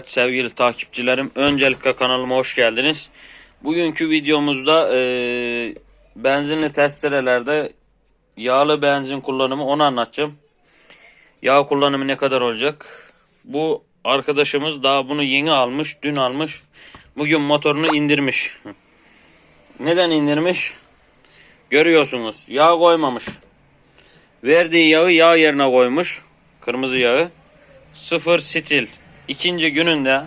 Evet sevgili takipçilerim öncelikle kanalıma hoş geldiniz. Bugünkü videomuzda e, benzinli testerelerde yağlı benzin kullanımı onu anlatacağım. Yağ kullanımı ne kadar olacak? Bu arkadaşımız daha bunu yeni almış, dün almış. Bugün motorunu indirmiş. Neden indirmiş? Görüyorsunuz yağ koymamış. Verdiği yağı yağ yerine koymuş. Kırmızı yağı. Sıfır stil. İkinci gününde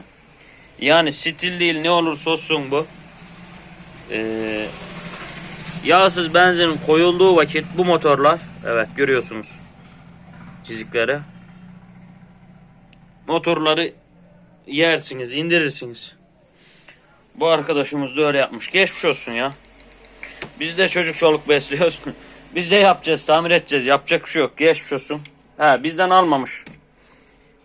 yani stil değil ne olursa olsun bu. Ee, yağsız benzin koyulduğu vakit bu motorlar evet görüyorsunuz çizikleri. Motorları yersiniz, indirirsiniz. Bu arkadaşımız da öyle yapmış. Geçmiş olsun ya. Biz de çocuk çoluk besliyoruz. Biz de yapacağız, tamir edeceğiz. Yapacak bir şey yok. Geçmiş olsun. Ha bizden almamış.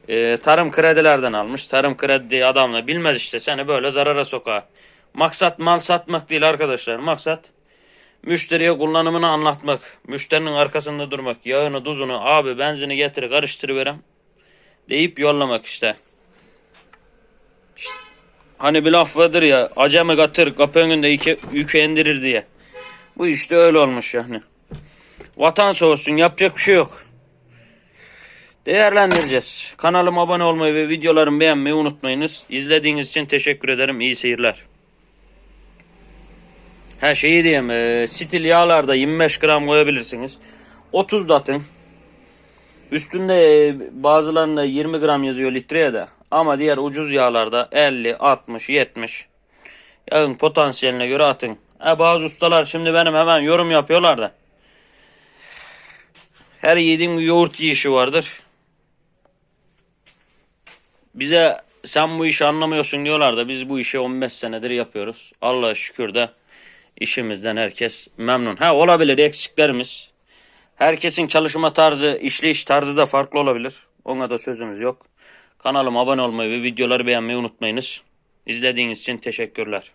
Ee, tarım kredilerden almış. Tarım kredi adamla bilmez işte seni böyle zarara sokağa. Maksat mal satmak değil arkadaşlar. Maksat müşteriye kullanımını anlatmak. Müşterinin arkasında durmak. Yağını, tuzunu, abi benzini getir karıştırıverem. Deyip yollamak işte. İşte, Hani bir laf vardır ya acemi katır kapı önünde iki, yükü indirir diye. Bu işte öyle olmuş yani. Vatan soğusun yapacak bir şey yok. Değerlendireceğiz. Kanalıma abone olmayı ve videolarımı beğenmeyi unutmayınız. İzlediğiniz için teşekkür ederim. İyi seyirler. Her şeyi diyeyim. E, stil yağlarda 25 gram koyabilirsiniz. 30 da atın. Üstünde e, bazılarında 20 gram yazıyor litreye de. Ama diğer ucuz yağlarda 50, 60, 70. Yağın potansiyeline göre atın. Ha, bazı ustalar şimdi benim hemen yorum yapıyorlar da. Her bir yoğurt yiyişi vardır. Bize sen bu işi anlamıyorsun diyorlar da biz bu işi 15 senedir yapıyoruz. Allah'a şükür de işimizden herkes memnun. Ha olabilir eksiklerimiz. Herkesin çalışma tarzı, işleyiş tarzı da farklı olabilir. Ona da sözümüz yok. Kanalıma abone olmayı ve videoları beğenmeyi unutmayınız. İzlediğiniz için teşekkürler.